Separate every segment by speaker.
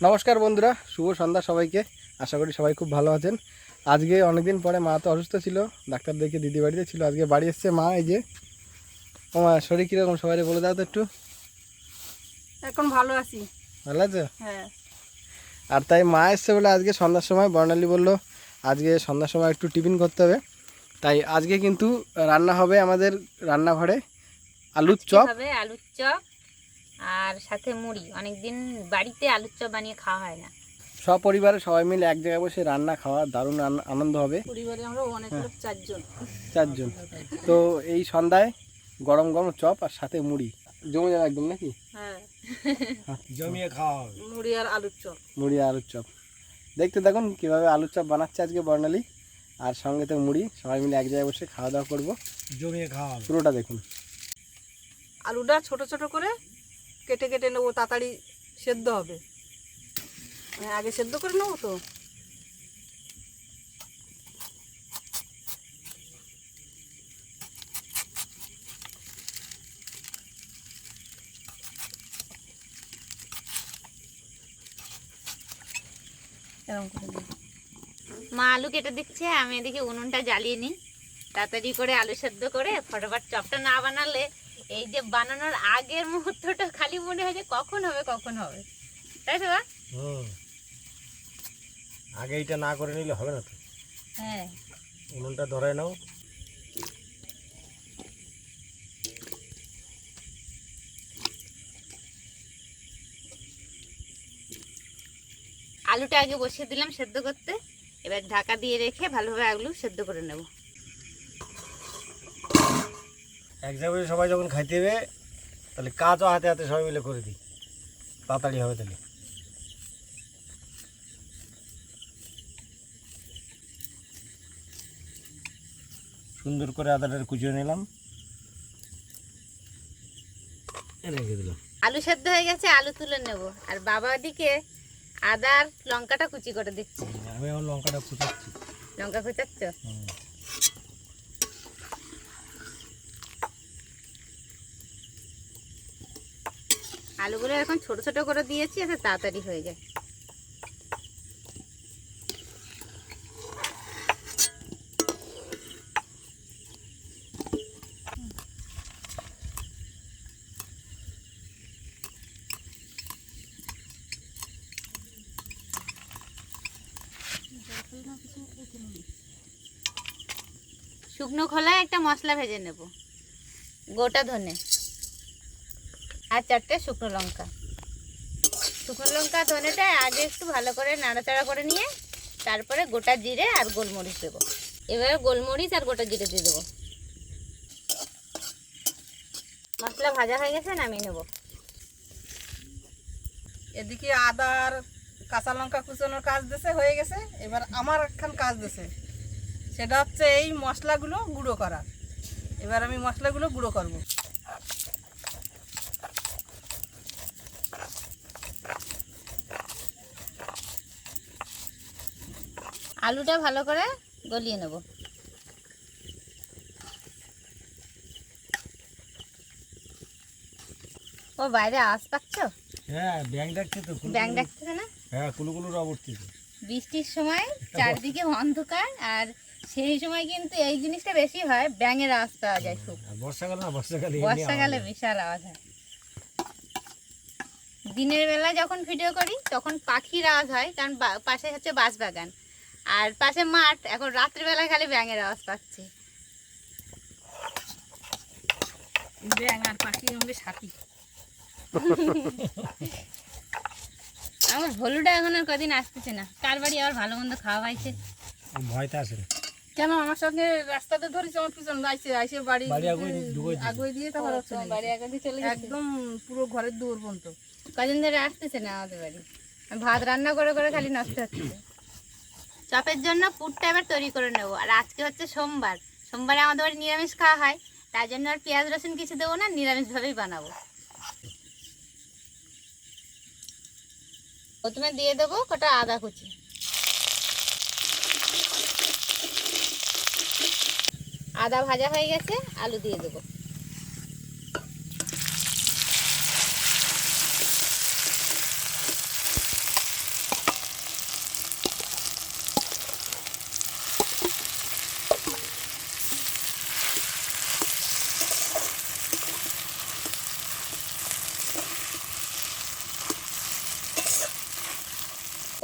Speaker 1: নমস্কার বন্ধুরা শুভ সন্ধ্যা সবাইকে। আশা করি সবাই খুব ভালো আছেন। আজকে অনেকদিন পরে মা তো অসুস্থ ছিল ডাক্তার দেখে দিদি বাড়িতে ছিল আজকে বাড়ি এসছে মা এই যে। ও মা শরীর কীরকম সবাই বলে দাও তো একটু।
Speaker 2: এখন ভালো আছি।
Speaker 1: ভালো আছে?
Speaker 2: হ্যাঁ।
Speaker 1: আর তাই মা এসছে বলে আজকে সন্ধ্যার সময় বর্ণালী বলল আজকে সন্ধ্যার সময় একটু টিফিন করতে হবে। তাই আজকে কিন্তু রান্না হবে আমাদের রান্নাঘরে আলুর চপ।
Speaker 3: আলুর চপ। আর সাথে মুড়ি। অনেকদিন বাড়িতে আলুর চপ বানিয়ে খাওয়া হয় না।
Speaker 1: সপরিবারে সবাই মিলে এক জায়গায় বসে রান্না খাওয়া দারুণ আনন্দ হবে।
Speaker 2: পরিবারে আমরা অনেক লোক চারজন।
Speaker 1: চারজন। তো এই সন্ধ্যায় গরম গরম চপ আর সাথে মুড়ি। জমে যাবে একদম নাকি?
Speaker 2: হ্যাঁ।
Speaker 4: জমিয়ে খাওয়া হবে।
Speaker 2: মুড়ি আর আলুর চপ।
Speaker 1: মুড়ি আর আলুর চপ। দেখতে দেখুন কীভাবে আলুর চপ বানাচ্ছে আজকে বর্ণালী। আর সঙ্গে তো মুড়ি। সবাই মিলে এক জায়গায় বসে খাওয়া দাওয়া করব।
Speaker 4: জমিয়ে খাওয়া
Speaker 1: পুরোটা দেখুন।
Speaker 2: আলুটা ছোট ছোট করে কেটে কেটে নেব তাড়াতাড়ি সেদ্ধ হবে। হ্যাঁ, আগে সেদ্ধ করে নেব তো।
Speaker 3: মা আলু কেটে দিচ্ছে আমি এদিকে উনুনটা জ্বালিয়ে নিই। তাড়াতাড়ি করে আলু সেদ্ধ করে ফটাফট চপটা না বানালে এই যে বানানোর আগের মুহূর্তটা খালি মনে হয় যে কখন হবে কখন হবে। তাই তো
Speaker 4: আগে এইটা না করে নিলে হবে না তো।
Speaker 3: হ্যাঁ।
Speaker 4: উনুনটা ধরে নাও।
Speaker 3: আলুটা আগে বসিয়ে দিলাম সেদ্ধ করতে। এবার ঢাকা দিয়ে রেখে ভালোভাবে আলু সেদ্ধ করে নেব।
Speaker 4: এক জায়গায় সবাই যখন খাইতে হবে তাহলে কাজও হাতে হাতে সবাই মিলে করে দিই। তাড়াতাড়ি হবে তাহলে। সুন্দর করে আদাটা কুচিয়ে নিলাম। রেখে দিলাম।
Speaker 3: আলু সেদ্ধ হয়ে গেছে আলু তুলে নেব। আর বাবা ওদিকে আদার লঙ্কাটা কুচি করে দিচ্ছে।
Speaker 4: আমি লঙ্কাটা কুচাচ্ছি।
Speaker 3: লঙ্কা কুচাচ্ছ? আলুগুলো এখন ছোট ছোট করে দিয়েছি, এতে তাড়াতাড়ি হয়ে যায়। শুকনো খোলায় একটা মশলা ভেজে নেব। গোটা ধনে। আর চারটে শুকনো লঙ্কা। শুকনো লঙ্কা ধনেটা আগে একটু ভালো করে নাড়াচাড়া করে নিয়ে তারপরে গোটা জিরে আর গোলমরিচ দেবো। এবারে গোলমরিচ আর গোটা জিরে দিয়ে দেবো। মশলা ভাজা হয়ে গেছে, নামিয়ে নেব।
Speaker 2: এদিকে আদা আর কাঁচা লঙ্কা কুচানোর কাজ দিছে হয়ে গেছে, এবার আমার একখান কাজ দিছে সেটা হচ্ছে এই মশলাগুলো গুঁড়ো করা এবার আমি মশলাগুলো গুঁড়ো করব।
Speaker 3: আলুটা ভালো করে গলিয়ে নেব। ও বাইরে আওয়াজ পাচ্ছ?
Speaker 4: হ্যাঁ ব্যাং ডাকছে তো
Speaker 3: ব্যাং
Speaker 4: কুলু।
Speaker 3: না
Speaker 4: হ্যাঁ কুলু কুলু রব
Speaker 3: বৃষ্টির সময় চারদিকে অন্ধকার আর সেই সময় কিন্তু এই জিনিসটা বেশি হয় ব্যাঙের আওয়াজ পাওয়া যায় খুব।
Speaker 4: আর বর্ষাকাল না বর্ষাকালে
Speaker 3: বর্ষাকালে বিশাল আওয়াজ হয়। দিনের বেলা যখন ভিডিও করি তখন পাখির আওয়াজ হয় কারণ পাশে হচ্ছে বাঁশবাগান। আর পাশে মাঠ এখন রাত্রিবেলায় খালি ব্যাঙের আওয়াজ পাচ্ছি।
Speaker 2: ব্যাং আর পাখির সঙ্গে সাথী।
Speaker 3: আমার ভলুটা এখন আর কদিন আসতেছে না। কার বাড়ি আবার ভালো মন্দ খাওয়া হয়েছে
Speaker 4: ভয়তে আসে
Speaker 2: কেন আমার সঙ্গে রাস্তাতে ধরেছে আমার পিছন আইসে আইসে বাড়ি
Speaker 4: বাড়ি আগুয়ে
Speaker 2: দিয়ে তারপর
Speaker 3: বাড়ি। আগে দিয়ে চলে
Speaker 2: একদম পুরো ঘরের দূর পর্যন্ত
Speaker 3: কদিন ধরে আসতেছে না আমাদের বাড়ি। ভাত রান্না করে করে খালি নষ্ট হচ্ছে চপের জন্য পুরটা এবার তৈরি করে নেব। আর আজকে হচ্ছে সোমবার। সোমবারে আমাদের বাড়ি নিরামিষ খাওয়া হয়, তার জন্য আর পেঁয়াজ, রসুন কিছু দেবো না, নিরামিষভাবেই বানাবো। প্রথমে দিয়ে দেবো কটা আদা কুচি। আদা ভাজা হয়ে গেছে, আলু দিয়ে দেবো।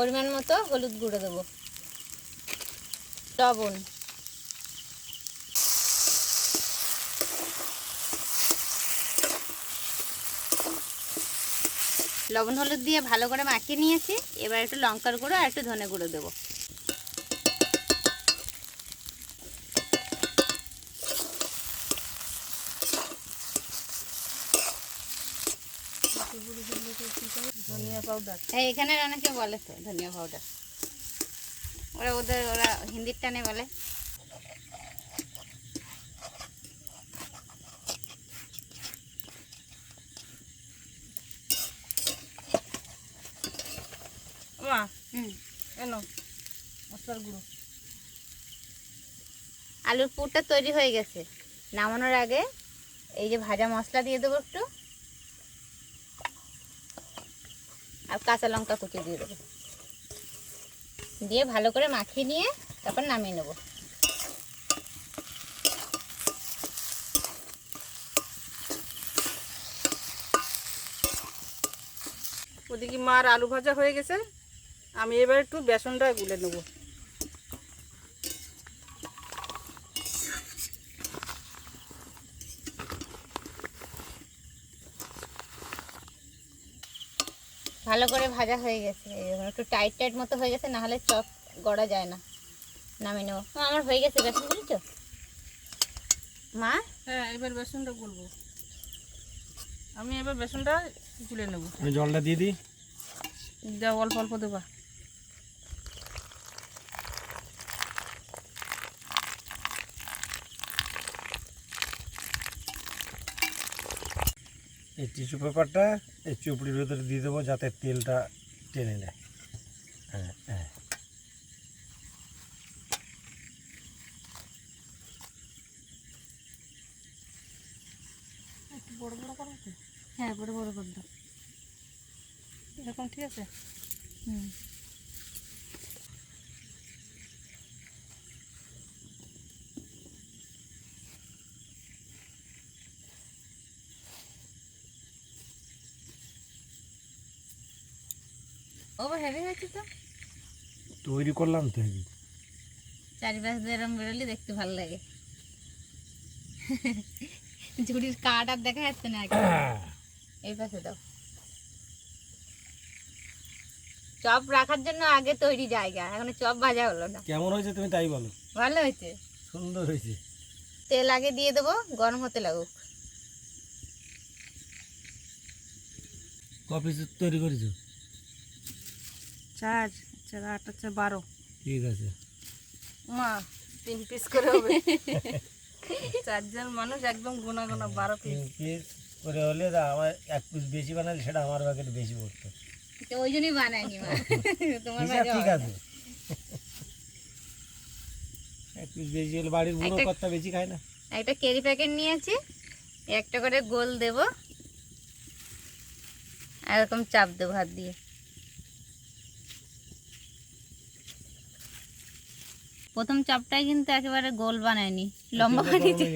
Speaker 3: পরিমাণ মতো হলুদ গুঁড়ো দেবো। লবণ। লবণ হলুদ দিয়ে ভালো করে মাখিয়ে নিয়েছি। এবার একটু লঙ্কার গুঁড়ো আর একটু ধনে গুঁড়ো দেবো
Speaker 2: ধনিয়া পাউডার
Speaker 3: হ্যাঁ এখানে অনেকে বলে তো ধনিয়া পাউডার ওরা ওদের ওরা হিন্দির টানে বলে।
Speaker 2: মা
Speaker 3: হুম।
Speaker 2: এনো মশলার গুঁড়ো।
Speaker 3: আলুর পুরটা তৈরি হয়ে গেছে। নামানোর আগে এই যে ভাজা মশলা দিয়ে দেবো একটু। আর কাঁচা লঙ্কা কুচি দিয়ে দেবো। দিয়ে ভালো করে মাখিয়ে নিয়ে তারপর নামিয়ে নেব।
Speaker 2: ওদিকে মার আলু ভাজা হয়ে গেছে। আমি এবার একটু বেসনটা গুলে নেব।
Speaker 3: ভালো করে ভাজা হয়ে গেছে। একটু টাইট টাইট মতো হয়ে গেছে নাহলে চপ গড়া যায় না। নামিয়ে নেব। আমার হয়ে গেছে বেসন বুঝেছ? মা?
Speaker 2: হ্যাঁ এবার বেসনটা গুলবো। আমি এবার বেসনটা গুলে নেব।
Speaker 4: আমি জলটা দিয়ে দিই।
Speaker 2: দেওয়া অল্প অল্প দেবা।
Speaker 4: এই টিস্যু পেপারটা এই চুপড়ির ভেতরে দিয়ে দেবো যাতে তেলটা টেনে নেয়। হ্যাঁ হ্যাঁ।
Speaker 2: বড় বড়
Speaker 3: হ্যাঁ বড় বড় করে দাও।
Speaker 2: এরকম ঠিক আছে?
Speaker 3: হুম। ওভার হেভি হয়েছে তো।
Speaker 4: তৈরি করলাম তো হেবি
Speaker 3: চারিপাশ দিয়ে এরম বেরোলে দেখতে ভালো লাগে। ঝুড়ির কাঠ আর দেখা যাচ্ছে না এই পাশে দাও। চপ রাখার জন্য আগে তৈরি জায়গা এখন চপ ভাজা হলো না।
Speaker 4: কেমন হয়েছে তুমি তাই বলো।
Speaker 3: ভালো হয়েছে।
Speaker 4: সুন্দর হয়েছে।
Speaker 3: তেল আগে দিয়ে দেবো গরম হতে লাগুক।
Speaker 4: কফি তৈরি করেছ?
Speaker 2: চার চার আট হচ্ছে বারো।
Speaker 4: ঠিক আছে।
Speaker 2: মা তিন পিস করে হবে। চারজন মানুষ একদম গোনা গোনা বারো পিস
Speaker 4: পিস করে হলে তা আমার এক পিস বেশি বানালে সেটা আমার প্যাকেট বেশি পড়তো।
Speaker 3: ওই জন্যই বানাইনি মা। তোমার
Speaker 4: ঠিক আছে এক পিস বেশি হলে বাড়ির বুড়ো
Speaker 3: একটা-
Speaker 4: কর্তা বেশি খায় না।
Speaker 3: না। একটা কেরি প্যাকেট নিয়েছি একটা করে গোল দেব। এরকম চাপ দেবো হাত দিয়ে। প্রথম চাপটাই কিন্তু একেবারে গোল বানায়নি লম্বা বানিয়েছি।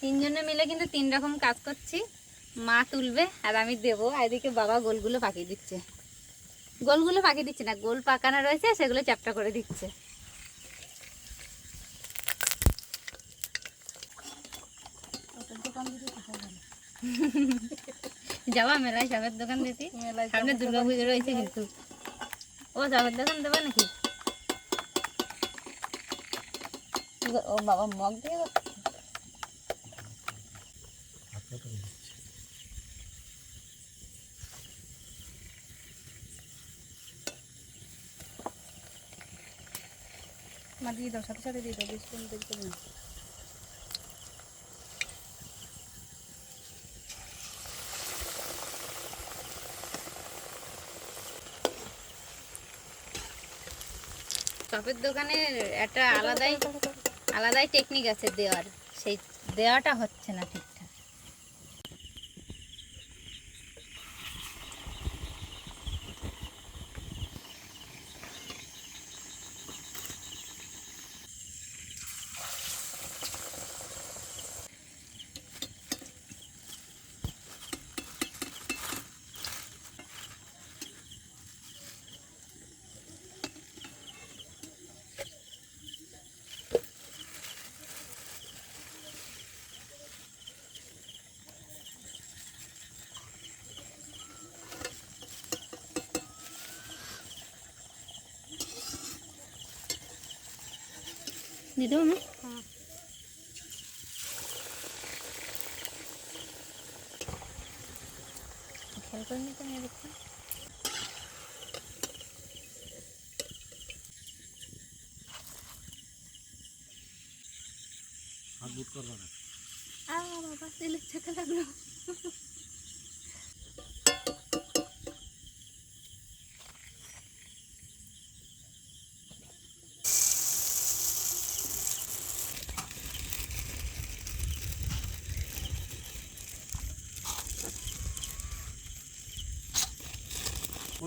Speaker 3: তিনজনে মিলে কিন্তু তিন রকম কাজ করছি। মা তুলবে আর আমি দেবো আর এদিকে বাবা গোলগুলো পাকিয়ে দিচ্ছে। গোলগুলো পাকিয়ে দিচ্ছে না গোল পাকানো রয়েছে সেগুলো চ্যাপটা করে দিচ্ছে। যাবা মেলায় সাবের দোকান দিতে
Speaker 2: মেলায়
Speaker 3: সামনে দুর্গা পুজো রয়েছে কিন্তু। ও সাবের দোকান দেবা নাকি? ও বাবা মগ দিয়ে
Speaker 2: দিয়ে দাও সাথে সাথে দিয়ে দাও বেশি কোনো দেরি করবে না।
Speaker 3: চপের দোকানে একটা আলাদাই আলাদাই টেকনিক আছে দেওয়ার। সেই দেওয়াটা হচ্ছে না ঠিকঠাক দিয়ে দেবো না খেয়াল করে নিতে আমি
Speaker 4: হাত বুট করবা না?
Speaker 3: আ বাবা তেলের ছাকা লাগল।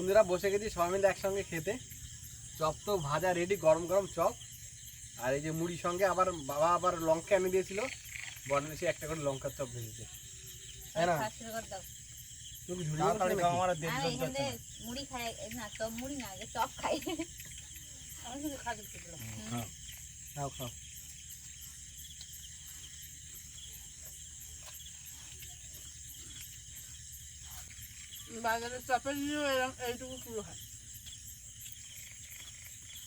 Speaker 1: বন্ধুরা বসে গেছি সবাই মিলে একসঙ্গে খেতে। চপ তো ভাজা রেডি গরম গরম চপ। আর এই যে মুড়ির সঙ্গে আবার বাবা আবার লঙ্কা এনে দিয়েছিল। বর্ণে এসে একটা করে লঙ্কার চপ ভেজেছে। না? তুমি।
Speaker 3: মুড়ি খাই না। চপ মুড়ি না আগে চপ খাই।
Speaker 4: খাও।
Speaker 1: খাও।
Speaker 2: বাজারে নিয়েও এরকম এইটুকু পুরো হয়।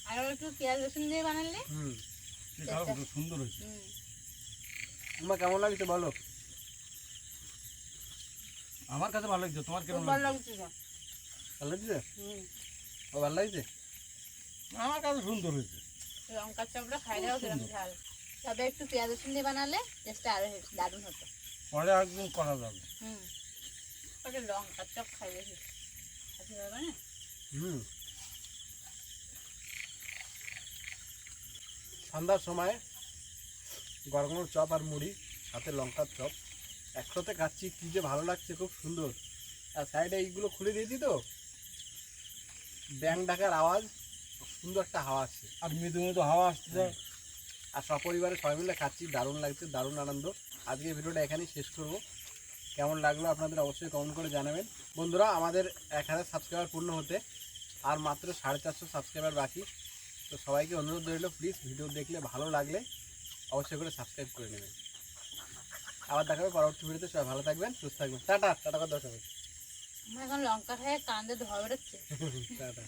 Speaker 3: আর একটু পেঁয়াজ রসুন দিয়ে বানালে?
Speaker 1: হুম।
Speaker 4: কি খাও, খুব সুন্দর হয়েছে।
Speaker 3: হুম।
Speaker 1: তোমার কেমন লাগছে বলো?
Speaker 4: আমার কাছে ভালো লাগছে। তোমার কীরকম
Speaker 2: ভালো
Speaker 4: লাগছে?
Speaker 1: ভালো লাগছে?
Speaker 2: হুম।
Speaker 1: ভালো লাগছে?
Speaker 4: আমার কাছে সুন্দর হয়েছে।
Speaker 3: লঙ্কার চপটা খাই দাও কিরম ঝাল। তবে একটু পেঁয়াজ রসুন দিয়ে বানালে টেস্টটা আরও দারুণ হতো।
Speaker 4: পরে একদিন করা যাবে।
Speaker 3: হুম। লঙ্কার চপ খাই বেশি খাতে পারবে না?
Speaker 1: হুম। সন্ধ্যার সময় গরম গরম চপ আর মুড়ি সাথে লঙ্কার চপ। একসাথে খাচ্ছি কি যে ভালো লাগছে খুব সুন্দর। আর সাইডে এইগুলো খুলে দিয়েছি তো। ব্যাং ডাকার আওয়াজ সুন্দর একটা হাওয়া আসছে।
Speaker 4: আর মৃদু মৃদু হাওয়া আসছে
Speaker 1: আর সপরিবারে সবাই মিলে খাচ্ছি দারুণ লাগছে দারুণ আনন্দ। আজকে ভিডিওটা এখানেই শেষ করব। কেমন লাগল আপনাদের অবশ্যই কমেন্ট করে জানাবেন। বন্ধুরা আমাদের এক হাজার সাবস্ক্রাইবার পূর্ণ হতে আর মাত্র সাড়ে চারশো সাবস্ক্রাইবার বাকি। তো সবাইকে অনুরোধ রইল প্লিজ ভিডিও দেখলে ভালো লাগলে অবশ্যই করে সাবস্ক্রাইব করে নেবেন। আবার দেখা দেখাবে পরবর্তী ভিডিওতে সবাই ভালো থাকবেন সুস্থ থাকবেন। টাটা টাটা কথা হবে
Speaker 3: আমার এখন লঙ্কা খায় কান্দে বেরোচ্ছে।
Speaker 1: টাটা।